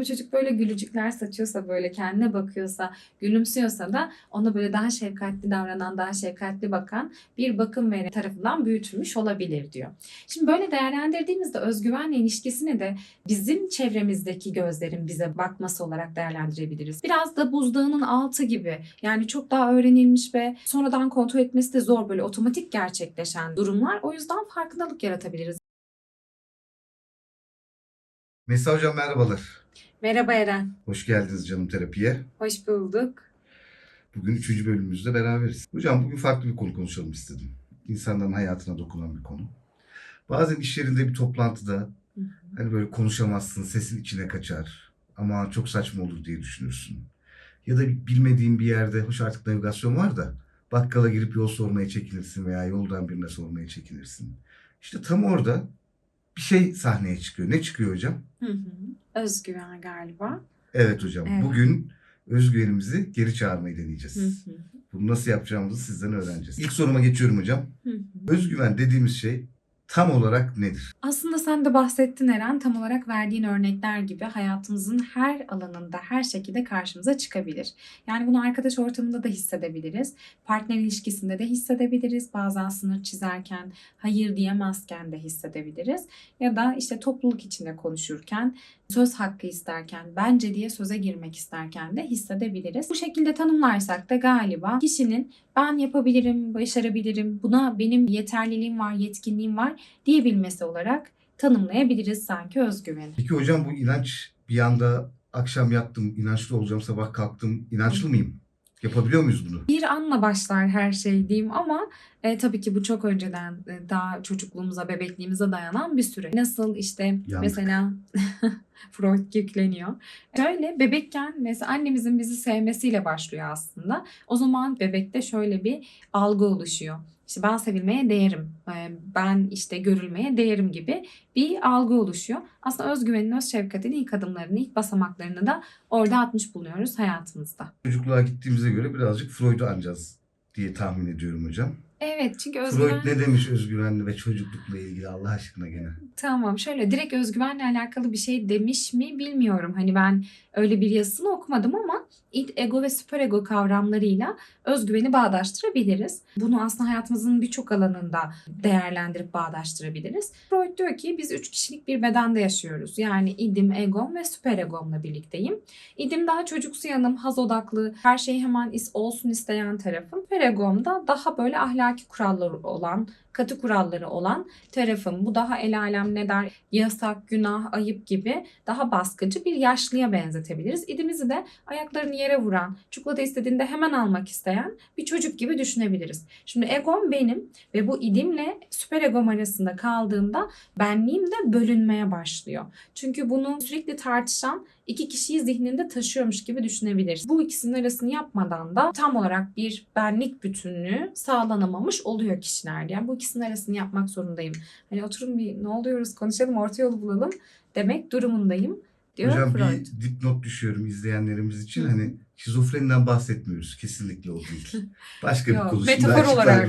Ama çocuk böyle gülücükler saçıyorsa böyle kendine bakıyorsa, gülümsüyorsa da ona böyle daha şefkatli davranan, daha şefkatli bakan bir bakım veren tarafından büyütülmüş olabilir diyor. Şimdi böyle değerlendirdiğimizde özgüvenle ilişkisini de bizim çevremizdeki gözlerin bize bakması olarak değerlendirebiliriz. Biraz da buzdağının altı gibi. Yani çok daha öğrenilmiş ve sonradan kontrol etmesi de zor böyle otomatik gerçekleşen durumlar. O yüzden farkındalık yaratabiliriz. Mesut Hocam merhabalar. Merhaba Eren. Hoş geldiniz canım terapiye. Hoş bulduk. Bugün üçüncü bölümümüzde beraberiz. Hocam bugün farklı bir konu konuşalım istedim. İnsanların hayatına dokunan bir konu. Bazen iş yerinde bir toplantıda Hı hı. hani böyle konuşamazsın, sesin içine kaçar. Ama çok saçma olur diye düşünürsün. Ya da bilmediğin bir yerde, hoş artık navigasyon var da bakkala girip yol sormaya çekinirsin veya yoldan birine sormaya çekinirsin. İşte tam orada bir şey sahneye çıkıyor. Ne çıkıyor hocam? Hı hı. Özgüven galiba. Evet hocam. Evet. Bugün özgüvenimizi geri çağırmayı deneyeceğiz. Hı hı. Bunu nasıl yapacağımızı sizden öğreneceğiz. İlk soruma geçiyorum hocam. Hı hı. Özgüven dediğimiz şey tam olarak nedir? Aslında sen de bahsettin Eren tam olarak verdiğin örnekler gibi hayatımızın her alanında her şekilde karşımıza çıkabilir. Yani bunu arkadaş ortamında da hissedebiliriz. Partner ilişkisinde de hissedebiliriz. Bazen sınır çizerken hayır diyemezken de hissedebiliriz. Ya da işte topluluk içinde konuşurken söz hakkı isterken bence diye söze girmek isterken de hissedebiliriz. Bu şekilde tanımlarsak da galiba kişinin ben yapabilirim, başarabilirim, buna benim yeterliliğim var, yetkinliğim var diyebilmesi olarak tanımlayabiliriz sanki özgüveni. Peki hocam bu inanç bir anda akşam yattım, inançlı olacağım, sabah kalktım, inançlı mıyım? Yapabiliyor muyuz bunu? Bir anla başlar her şey diyeyim ama e, tabii ki bu çok önceden e, daha çocukluğumuza, bebekliğimize dayanan bir süre. Nasıl işte mesela Freud yükleniyor. Şöyle bebekken mesela annemizin bizi sevmesiyle başlıyor aslında. O zaman bebekte şöyle bir algı oluşuyor. İşte ben sevilmeye değerim, e, ben işte görülmeye değerim gibi bir algı oluşuyor. Aslında özgüvenin, öz şefkatin ilk adımlarını, ilk basamaklarını da orada atmış bulunuyoruz hayatımızda. Çocukluğa gittiğimize göre birazcık Freud'u anacağız diye tahmin ediyorum hocam. Evet çünkü özgüven... Freud ne demiş özgüvenli ve çocuklukla ilgili Allah aşkına gene? Tamam şöyle direkt özgüvenle alakalı bir şey demiş mi bilmiyorum. Hani ben öyle bir yazısını okumadım ama ilk ego ve süperego kavramlarıyla özgüveni bağdaştırabiliriz. Bunu aslında hayatımızın birçok alanında değerlendirip bağdaştırabiliriz. Freud diyor ki biz üç kişilik bir bedende yaşıyoruz. Yani idim, egom ve süperegomla birlikteyim. İdim daha çocuksu yanım, haz odaklı, her şey hemen is olsun isteyen tarafım. Süperegom da daha böyle ahlaki kuralları olan, katı kuralları olan tarafım. Bu daha el alem ne der, yasak, günah, ayıp gibi daha baskıcı bir yaşlıya benzetebiliriz. İdimizi de ayaklarını yere vuran, çikolata istediğinde hemen almak isteyen bir çocuk gibi düşünebiliriz. Şimdi egom benim ve bu idimle süper egom arasında kaldığımda benliğim de bölünmeye başlıyor. Çünkü bunu sürekli tartışan iki kişiyi zihninde taşıyormuş gibi düşünebiliriz. Bu ikisinin arasını yapmadan da tam olarak bir benlik bütünlüğü sağlanamamış oluyor kişilerde. Yani bu ikisinin arasını yapmak zorundayım. Hani oturun bir ne oluyoruz konuşalım orta yolu bulalım demek durumundayım diyor Hocam Freud. bir dipnot düşüyorum izleyenlerimiz için. Hı. Hani şizofreniden bahsetmiyoruz. Kesinlikle o değil. Başka bir Yok, konuşmada metafor olarak.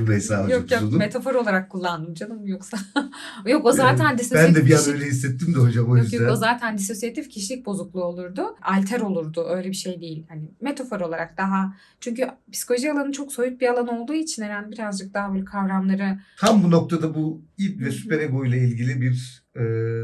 Yok yok metafor olarak kullandım canım yoksa. yok o zaten Yani disosyatif Ben de bir an kişilik- öyle hissettim de hocam o Yok yüzden. yok o zaten disosyatif kişilik bozukluğu olurdu. Alter olurdu. Öyle bir şey değil. Hani metafor olarak daha çünkü psikoloji alanı çok soyut bir alan olduğu için herhalde birazcık daha böyle kavramları Tam bu noktada bu id ve süperego ile ilgili bir e,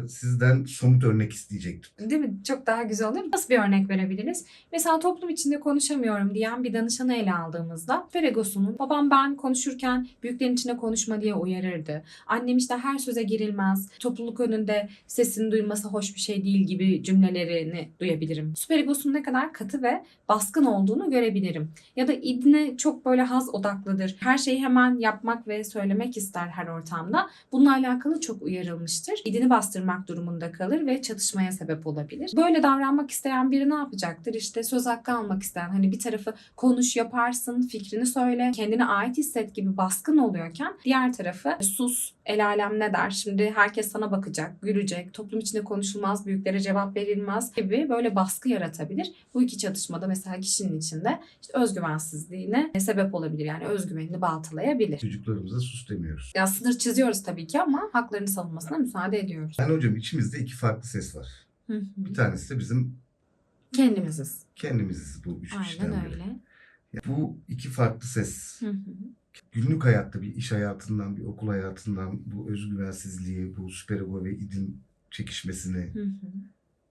sizden somut örnek isteyecektim. değil mi? Çok daha güzel olur. Nasıl bir örnek verebiliriz? Mesela toplum içinde konuşamıyorum diyen bir danışanı ele aldığımızda Feregos'unun babam ben konuşurken büyüklerin içinde konuşma diye uyarırdı. Annem işte her söze girilmez. Topluluk önünde sesini duyulması hoş bir şey değil gibi cümlelerini duyabilirim. Süperigos'un ne kadar katı ve baskın olduğunu görebilirim. Ya da idne çok böyle haz odaklıdır. Her şeyi hemen yapmak ve söylemek ister her ortamda. Bununla alakalı çok uyarılmıştır. İdini bastırmak durumunda kalır ve çatışmaya sebep olabilir. Böyle davranmak isteyen biri ne yapacaktır? İşte söz hakkı almak isteyen hani bir tarafı konuş yaparsın, fikrini söyle, kendine ait hisset gibi baskın oluyorken diğer tarafı sus, el alem ne der? Şimdi herkes sana bakacak, gülecek, toplum içinde konuşulmaz, büyüklere cevap verilmez gibi böyle baskı yaratabilir. Bu iki çatışmada mesela kişinin içinde işte özgüvensizliğine sebep olabilir. Yani özgüvenini baltalayabilir. Çocuklarımıza sus demiyoruz. Ya sınır çiziyoruz tabii ki ama haklarını savunmasına müsaade ediyoruz. Yani hocam içimizde iki farklı ses var. Hı hı. Bir tanesi de bizim Kendimiziz. Kendimiziz bu üç kişiden Aynen biri. öyle. Ya Bu iki farklı ses. Hı hı. Günlük hayatta bir iş hayatından, bir okul hayatından bu özgüvensizliği, bu süperego ve idin çekişmesini Hı hı.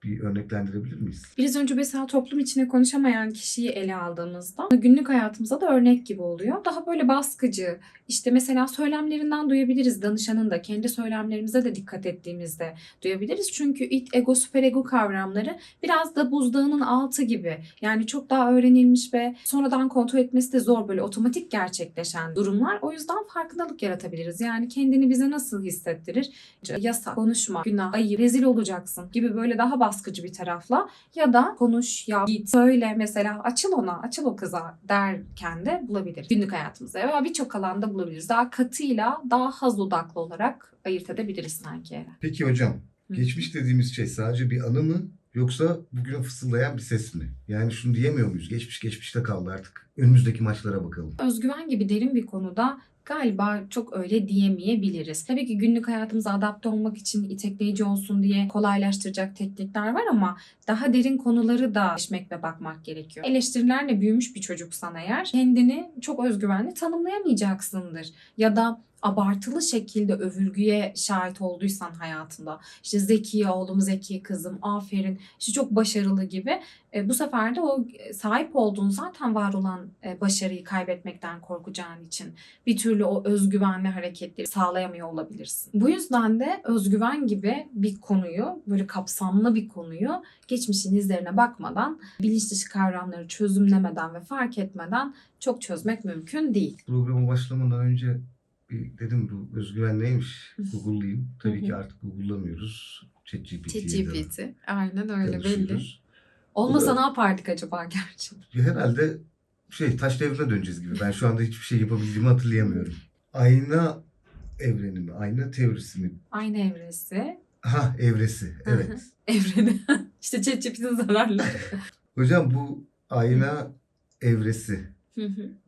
Bir örneklendirebilir miyiz? Biraz önce mesela toplum içinde konuşamayan kişiyi ele aldığımızda günlük hayatımıza da örnek gibi oluyor. Daha böyle baskıcı, işte mesela söylemlerinden duyabiliriz danışanın da kendi söylemlerimize de dikkat ettiğimizde duyabiliriz. Çünkü it, ego, süperego kavramları biraz da buzdağının altı gibi. Yani çok daha öğrenilmiş ve sonradan kontrol etmesi de zor böyle otomatik gerçekleşen durumlar. O yüzden farkındalık yaratabiliriz. Yani kendini bize nasıl hissettirir? Yasak, konuşma, günah, ayıp, rezil olacaksın gibi böyle daha baskıcı bir tarafla ya da konuş, yap, git, söyle mesela açıl ona, açıl o kıza derken de bulabiliriz. Günlük hayatımızda veya birçok alanda bulabiliriz. Daha katıyla daha haz odaklı olarak ayırt edebiliriz sanki. Eren. Peki hocam, Hı. geçmiş dediğimiz şey sadece bir anı mı yoksa bugüne fısıldayan bir ses mi? Yani şunu diyemiyor muyuz? Geçmiş geçmişte kaldı artık. Önümüzdeki maçlara bakalım. Özgüven gibi derin bir konuda galiba çok öyle diyemeyebiliriz. Tabii ki günlük hayatımıza adapte olmak için itekleyici olsun diye kolaylaştıracak teknikler var ama daha derin konuları da geçmek ve bakmak gerekiyor. Eleştirilerle büyümüş bir çocuksan eğer kendini çok özgüvenli tanımlayamayacaksındır. Ya da abartılı şekilde övülgüye şahit olduysan hayatında işte zeki oğlum zeki kızım aferin işte çok başarılı gibi e, bu sefer de o e, sahip olduğun zaten var olan e, başarıyı kaybetmekten korkacağın için bir türlü o özgüvenli hareketleri sağlayamıyor olabilirsin. Bu yüzden de özgüven gibi bir konuyu böyle kapsamlı bir konuyu geçmişin izlerine bakmadan bilinç dışı kavramları çözümlemeden ve fark etmeden çok çözmek mümkün değil. Programa başlamadan önce bir dedim bu özgüven neymiş? Google'layayım. Tabii ki artık Google'lamıyoruz. ChatGPT'ye ChatGPT. Aynen öyle belli. Olmasa da- ne yapardık acaba gerçi? Herhalde şey taş devrine döneceğiz gibi. Ben şu anda hiçbir şey yapabildiğimi hatırlayamıyorum. Ayna evreni mi? Ayna teorisi mi? Aynı evresi. Ha evresi. Evet. Evreni. işte ChatGPT'nin zararları. Hocam bu ayna evresi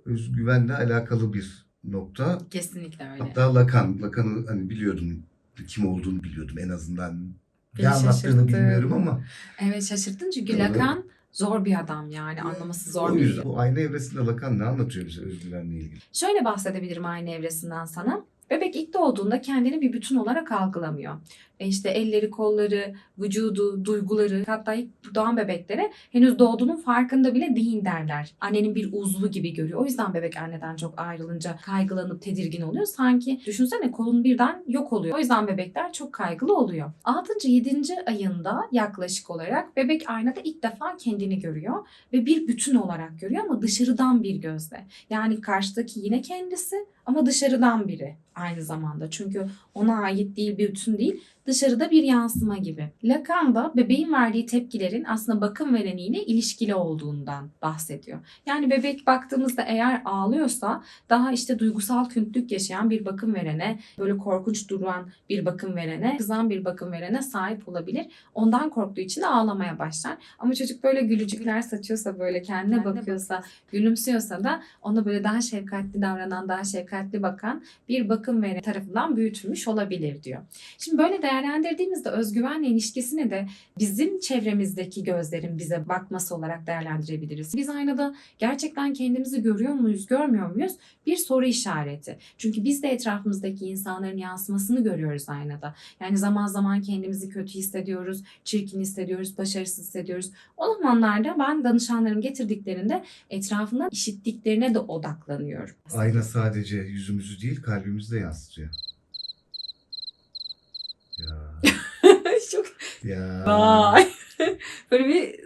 özgüvenle alakalı bir nokta. Kesinlikle öyle. Hatta Lacan, Lacan'ı hani biliyordum. Kim olduğunu biliyordum en azından. Beni Ne anlattığını bilmiyorum ama Evet şaşırttın çünkü Evet. Lacan zor bir adam yani anlaması zor o bir yüzden bu ayna evresinde Lacan ne anlatıyor bize özgüvenle ilgili? Şöyle bahsedebilirim aynı evresinden sana. Bebek ilk doğduğunda kendini bir bütün olarak algılamıyor. E işte elleri, kolları, vücudu, duyguları hatta doğan bebeklere henüz doğduğunun farkında bile değil derler. Annenin bir uzvu gibi görüyor. O yüzden bebek anneden çok ayrılınca kaygılanıp tedirgin oluyor. Sanki düşünsene kolun birden yok oluyor. O yüzden bebekler çok kaygılı oluyor. 6. 7. ayında yaklaşık olarak bebek aynada ilk defa kendini görüyor ve bir bütün olarak görüyor ama dışarıdan bir gözle. Yani karşıdaki yine kendisi ama dışarıdan biri aynı zamanda. Çünkü ona ait değil bir bütün değil dışarıda bir yansıma gibi. Lacan da bebeğin verdiği tepkilerin aslında bakım vereniyle ilişkili olduğundan bahsediyor. Yani bebek baktığımızda eğer ağlıyorsa daha işte duygusal küntülük yaşayan bir bakım verene, böyle korkunç duran bir bakım verene, kızan bir bakım verene sahip olabilir. Ondan korktuğu için de ağlamaya başlar. Ama çocuk böyle gülücükler saçıyorsa böyle kendine Kendine bakıyorsa, gülümsüyorsa da ona böyle daha şefkatli davranan, daha şefkatli bakan bir bakım veren tarafından büyütülmüş olabilir diyor. Şimdi böyle değerlendirdiğimizde özgüvenle ilişkisini de bizim çevremizdeki gözlerin bize bakması olarak değerlendirebiliriz. Biz aynada gerçekten kendimizi görüyor muyuz, görmüyor muyuz? Bir soru işareti. Çünkü biz de etrafımızdaki insanların yansımasını görüyoruz aynada. Yani zaman zaman kendimizi kötü hissediyoruz, çirkin hissediyoruz, başarısız hissediyoruz. O zamanlarda ben danışanlarım getirdiklerinde etrafından işittiklerine de odaklanıyorum. Ayna sadece yüzümüzü değil kalbimizi de yansıtıyor. Ya. Çok Ya. Vay. Böyle bir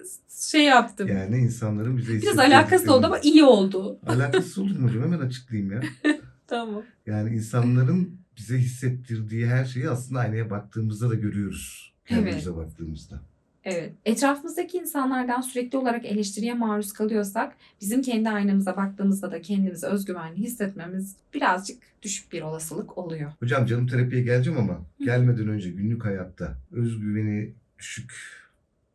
şey yaptım. Yani insanların bize Biraz alakası oldu ama iyi oldu. Alakası olur mu hocam? Hemen açıklayayım ya. Tamam. Yani insanların bize hissettirdiği her şeyi aslında aynaya baktığımızda da görüyoruz. Kendimize baktığımızda. Evet. Etrafımızdaki insanlardan sürekli olarak eleştiriye maruz kalıyorsak bizim kendi aynamıza baktığımızda da kendimizi özgüvenli hissetmemiz birazcık düşük bir olasılık oluyor. Hocam canım terapiye geleceğim ama gelmeden önce günlük hayatta özgüveni düşük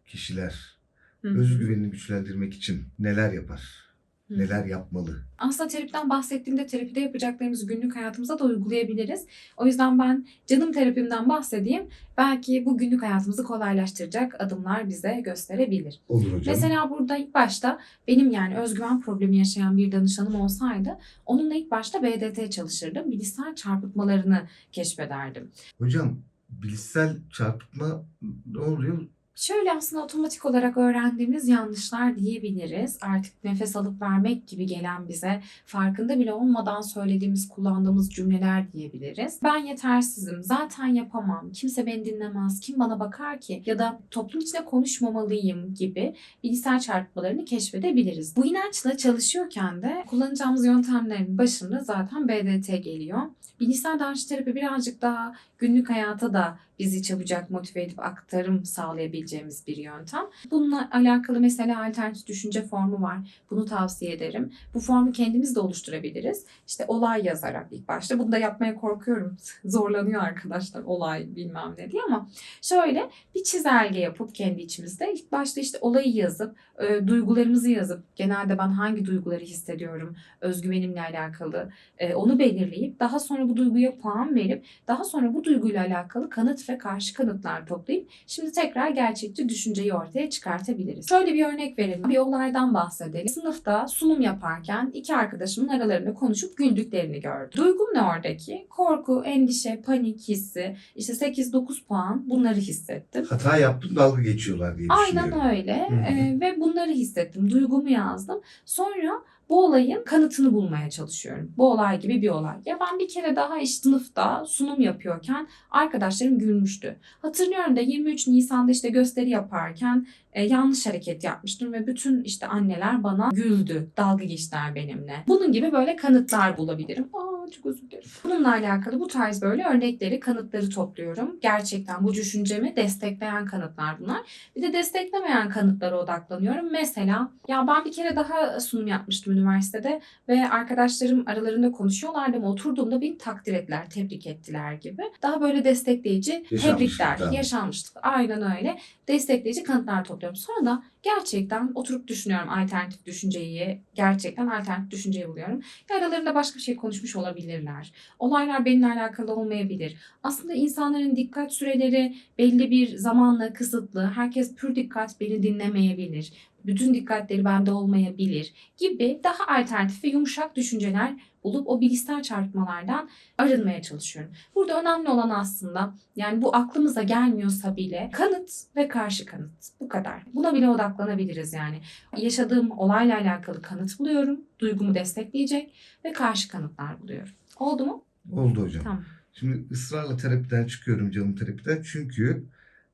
kişiler Hı hı. özgüvenini güçlendirmek için neler yapar? Neler yapmalı? Aslında terapiden bahsettiğimde terapide yapacaklarımızı günlük hayatımıza da uygulayabiliriz. O yüzden ben canım terapimden bahsedeyim. Belki bu günlük hayatımızı kolaylaştıracak adımlar bize gösterebilir. Olur hocam. Mesela burada ilk başta benim yani özgüven problemi yaşayan bir danışanım olsaydı onunla ilk başta BDT çalışırdım. Bilişsel çarpıtmalarını keşfederdim. Hocam bilişsel çarpıtma ne oluyor? Şöyle aslında otomatik olarak öğrendiğimiz yanlışlar diyebiliriz. Artık nefes alıp vermek gibi gelen bize farkında bile olmadan söylediğimiz, kullandığımız cümleler diyebiliriz. Ben yetersizim, zaten yapamam, kimse beni dinlemez, kim bana bakar ki ya da toplum içinde konuşmamalıyım gibi bilgisayar çarpmalarını keşfedebiliriz. Bu inançla çalışıyorken de kullanacağımız yöntemlerin başında zaten BDT geliyor. Bilgisayar davranış terapi birazcık daha günlük hayata da bizi çabucak motive edip aktarım sağlayabileceğimiz bir yöntem. Bununla alakalı mesela alternatif düşünce formu var. Bunu tavsiye ederim. Bu formu kendimiz de oluşturabiliriz. İşte olay yazarak ilk başta. Bunu da yapmaya korkuyorum. Zorlanıyor arkadaşlar olay bilmem ne diye ama şöyle bir çizelge yapıp kendi içimizde ilk başta işte olayı yazıp e, duygularımızı yazıp genelde ben hangi duyguları hissediyorum özgüvenimle alakalı e, onu belirleyip daha sonra bu duyguya puan verip daha sonra bu duyguyla alakalı kanıt ve karşı kanıtlar toplayıp şimdi tekrar gerçekçi düşünceyi ortaya çıkartabiliriz. Şöyle bir örnek verelim. Bir olaydan bahsedelim. Sınıfta sunum yaparken iki arkadaşımın aralarında konuşup güldüklerini gördüm. Duygum ne oradaki? Korku, endişe, panik hissi, işte 8-9 puan bunları hissettim. Hata yaptım dalga geçiyorlar diye düşünüyorum. Aynen öyle. Ee, ve bunları hissettim. Duygumu yazdım. Sonra bu olayın kanıtını bulmaya çalışıyorum. Bu olay gibi bir olay. Ya ben bir kere daha işte sınıfta sunum yapıyorken arkadaşlarım gülmüştü. Hatırlıyorum da 23 Nisan'da işte gösteri yaparken e, yanlış hareket yapmıştım ve bütün işte anneler bana güldü. Dalga geçtiler benimle. Bunun gibi böyle kanıtlar bulabilirim. Aa çok özür dilerim. Bununla alakalı bu tarz böyle örnekleri, kanıtları topluyorum. Gerçekten bu düşüncemi destekleyen kanıtlar bunlar. Bir de desteklemeyen kanıtlara odaklanıyorum. Mesela ya ben bir kere daha sunum yapmıştım üniversitede ve arkadaşlarım aralarında konuşuyorlardı ama oturduğumda beni takdir ettiler, tebrik ettiler gibi. Daha böyle destekleyici tebrikler, yaşanmışlık. Aynen öyle. Destekleyici kanıtlar topluyorum. Sonra da gerçekten oturup düşünüyorum alternatif düşünceyi. Gerçekten alternatif düşünceyi buluyorum. Ya aralarında başka bir şey konuşmuş olabilirler. Olaylar benimle alakalı olmayabilir. Aslında insanların dikkat süreleri belli bir zamanla kısıtlı. Herkes pür dikkat beni dinlemeyebilir. Bütün dikkatleri bende olmayabilir gibi daha alternatif ve yumuşak düşünceler bulup o bilgisayar çarpmalardan arınmaya çalışıyorum. Burada önemli olan aslında yani bu aklımıza gelmiyorsa bile kanıt ve karşı kanıt. Bu kadar. Buna bile odaklanabiliriz yani. Yaşadığım olayla alakalı kanıt buluyorum. Duygumu destekleyecek ve karşı kanıtlar buluyorum. Oldu mu? Oldu hocam. Tamam. Şimdi ısrarla terapiden çıkıyorum canım terapiden çünkü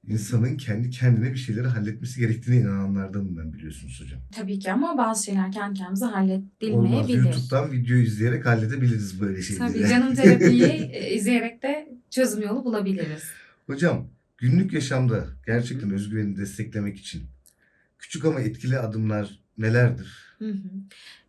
insanın kendi kendine bir şeyleri halletmesi gerektiğine inananlardanım ben biliyorsunuz hocam. Tabii ki ama bazı şeyler kendi kendimize Olmaz. halledilmeyebilir. YouTube'dan video izleyerek halledebiliriz böyle şeyleri. Tabii canım terapiyi e, izleyerek de çözüm yolu bulabiliriz. Hocam günlük yaşamda gerçekten özgüveni desteklemek için küçük ama etkili adımlar nelerdir?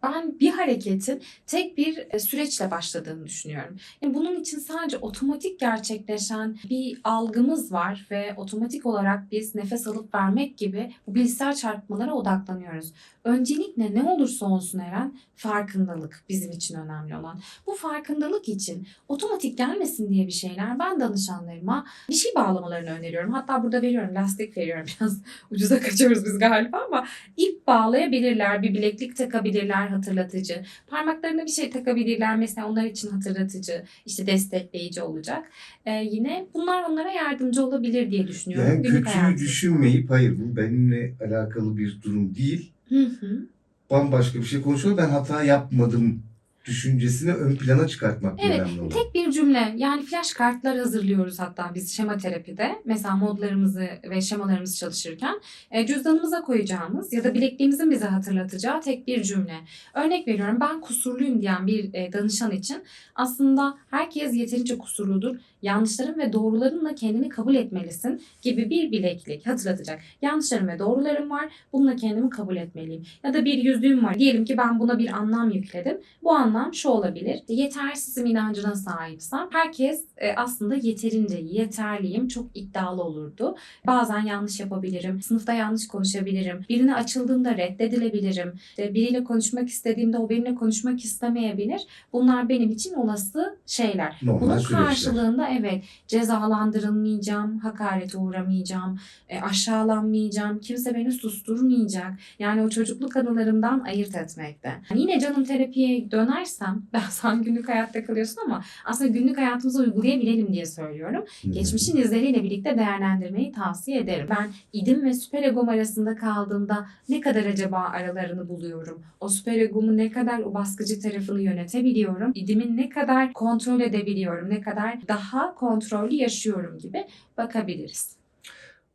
Ben bir hareketin tek bir e, süreçle başladığını düşünüyorum. Yani bunun için sadece otomatik gerçekleşen bir algımız var ve otomatik olarak biz nefes alıp vermek gibi bu bilgisayar çarpmalara odaklanıyoruz. Öncelikle ne olursa olsun Eren farkındalık bizim için önemli olan. Bu farkındalık için otomatik gelmesin diye bir şeyler ben danışanlarıma bir şey bağlamalarını öneriyorum. Hatta burada veriyorum lastik veriyorum biraz ucuza kaçıyoruz biz galiba ama ip bağlayabilirler, bir bileklik takabilirler hatırlatıcı. Parmaklarına bir şey takabilirler mesela onlar için hatırlatıcı, işte destekleyici olacak. Ee, yine bunlar onlara yardımcı olabilir diye düşünüyorum. Yani günlük kötüyü hayatımızda. düşünmeyip hayır bu benimle alakalı bir durum değil. Hı hı. Bambaşka bir şey konuşuyor. Ben hata yapmadım düşüncesini ön plana çıkartmak Evet, önemli olan. Tek bir cümle yani flash kartlar hazırlıyoruz hatta biz şema terapide. Mesela modlarımızı ve şemalarımızı çalışırken e, cüzdanımıza koyacağımız ya da bilekliğimizin bize hatırlatacağı tek bir cümle. Örnek veriyorum ben kusurluyum diyen bir e, danışan için aslında herkes yeterince kusurludur. Yanlışların ve doğrularınla kendini kabul etmelisin gibi bir bileklik hatırlatacak. Yanlışlarım ve doğrularım var. Bununla kendimi kabul etmeliyim. Ya da bir yüzüğüm var. Diyelim ki ben buna bir anlam yükledim. Bu anlam manam şu olabilir. Yetersizim inancına sahipsem herkes e, aslında yeterince yeterliyim, çok iddialı olurdu. Bazen yanlış yapabilirim, sınıfta yanlış konuşabilirim, birine açıldığımda reddedilebilirim, İşte biriyle konuşmak istediğimde o benimle konuşmak istemeyebilir. Bunlar benim için olası şeyler. Normal Bunun süreçler. karşılığında evet cezalandırılmayacağım, hakarete uğramayacağım, e, aşağılanmayacağım, kimse beni susturmayacak. Yani o çocukluk anılarımdan ayırt etmekte. Yani yine canım terapiye dönersem, ben sen günlük hayatta kalıyorsun ama aslında günlük hayatımıza uygulayabilelim diye söylüyorum. Hı hı. Geçmişin izleriyle birlikte değerlendirmeyi tavsiye ederim. Ben idim ve süperegom arasında kaldığımda ne kadar acaba aralarını buluyorum? O süperegomu ne kadar o baskıcı tarafını yönetebiliyorum? İdimin ne kadar kontrol edebiliyorum? Ne kadar daha kontrollü yaşıyorum gibi bakabiliriz.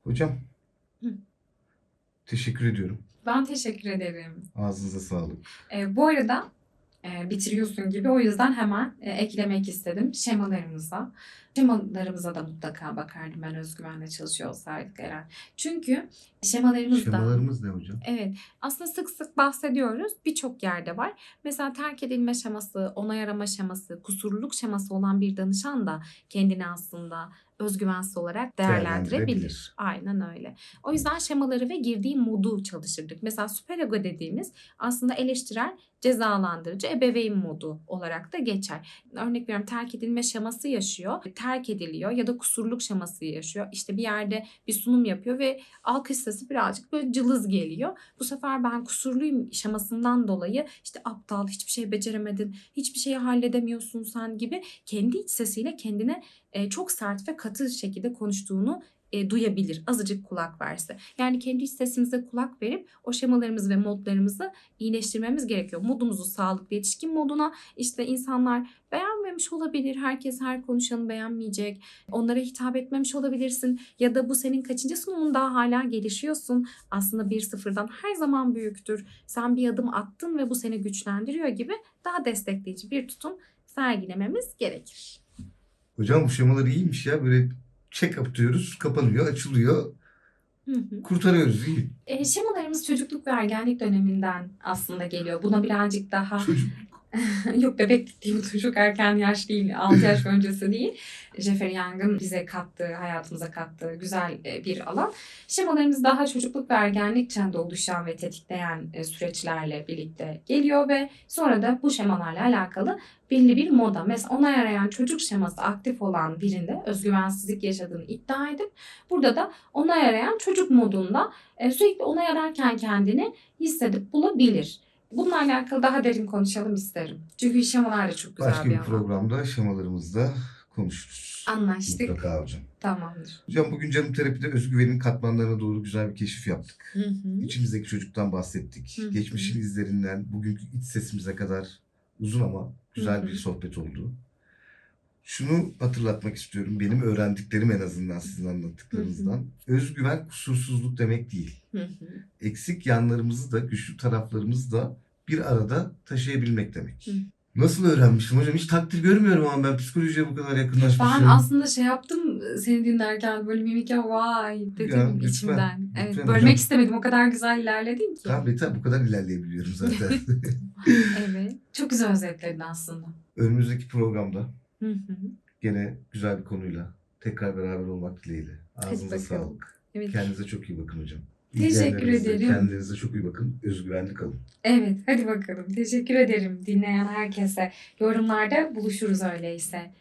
Hocam. Hı. Teşekkür ediyorum. Ben teşekkür ederim. Ağzınıza sağlık. E, bu arada bitiriyorsun gibi o yüzden hemen e, eklemek istedim şemalarımıza. Şemalarımıza da mutlaka bakardım ben özgüvenle çalışıyor olsaydık Eren. Çünkü şemalarımızda... Şemalarımız ne hocam? Evet aslında sık sık bahsediyoruz birçok yerde var. Mesela terk edilme şeması, onay arama şeması, kusurluluk şeması olan bir danışan da kendini aslında özgüvensiz olarak değerlendirebilir. Aynen öyle. O yüzden şemaları ve girdiği modu çalıştırdık. Mesela süperego dediğimiz aslında eleştirel, cezalandırıcı, ebeveyn modu olarak da geçer. Örnek veriyorum terk edilme şeması yaşıyor. Terk ediliyor ya da kusurluk şeması yaşıyor. İşte bir yerde bir sunum yapıyor ve alkış sesi birazcık böyle cılız geliyor. Bu sefer ben kusurluyum şemasından dolayı işte aptal, hiçbir şey beceremedin, hiçbir şeyi halledemiyorsun sen gibi kendi iç sesiyle kendine e, çok sert ve katı şekilde konuştuğunu e, duyabilir. Azıcık kulak verse. Yani kendi iç sesimize kulak verip o şemalarımızı ve modlarımızı iyileştirmemiz gerekiyor. Modumuzu sağlıklı yetişkin moduna işte insanlar beğenmemiş olabilir. Herkes her konuşanı beğenmeyecek. Onlara hitap etmemiş olabilirsin. Ya da bu senin kaçıncı sunumun daha hala gelişiyorsun. Aslında bir sıfırdan her zaman büyüktür. Sen bir adım attın ve bu seni güçlendiriyor gibi daha destekleyici bir tutum sergilememiz gerekir. Hocam bu şemalar iyiymiş ya. Böyle check up diyoruz. Kapanıyor, açılıyor. Hı hı. Kurtarıyoruz iyi. E, şemalarımız çocukluk ve ergenlik döneminden aslında geliyor. Buna birazcık daha Çocuk. yok bebeklik bu çok erken yaş değil 6 yaş öncesi değil. Jeffrey Young'ın bize kattığı hayatımıza kattığı güzel e, bir alan. Şemalarımız daha çocukluk ve ergenlik çağında oluşan ve tetikleyen e, süreçlerle birlikte geliyor ve sonra da bu şemalarla alakalı belli bir moda. Mesela onay arayan çocuk şeması aktif olan birinde özgüvensizlik yaşadığını iddia edip burada da onay arayan çocuk modunda e, sürekli onay ararken kendini hissedip bulabilir. Bununla alakalı daha derin konuşalım isterim. Çünkü şemalar da çok güzel Başka bir bir programda şemalarımızda konuşuruz. Anlaştık. Mutlaka hocam. Tamamdır. Hocam bugün canım terapide özgüvenin katmanlarına doğru güzel bir keşif yaptık. Hı hı. İçimizdeki çocuktan bahsettik. Hı hı. Geçmişin izlerinden bugünkü iç sesimize kadar uzun ama güzel Hı hı. bir sohbet oldu. Şunu hatırlatmak istiyorum. Benim öğrendiklerim en azından sizin anlattıklarınızdan. Özgüven kusursuzluk demek değil. Hı hı. Eksik yanlarımızı da güçlü taraflarımızı da bir arada taşıyabilmek demek. Nasıl öğrenmişim hocam? Hiç takdir görmüyorum ama ben psikolojiye bu kadar yakınlaşmışım. Ben aslında şey yaptım seni dinlerken böyle mimik ya vay dedim Ya, lütfen, içimden. Evet, lütfen bölmek hocam. istemedim o kadar güzel ilerledin ki. Tamam yeter bu kadar ilerleyebiliyorum zaten. Evet. Çok güzel özetledin aslında. Önümüzdeki programda Hı hı. gene güzel bir konuyla tekrar beraber olmak dileğiyle. Ağzınıza sağlık. Evet. Kendinize çok iyi bakın hocam. Teşekkür ederim. Kendinize çok iyi bakın. Özgüvenli kalın. Evet, hadi bakalım. Teşekkür ederim dinleyen herkese. Yorumlarda buluşuruz öyleyse.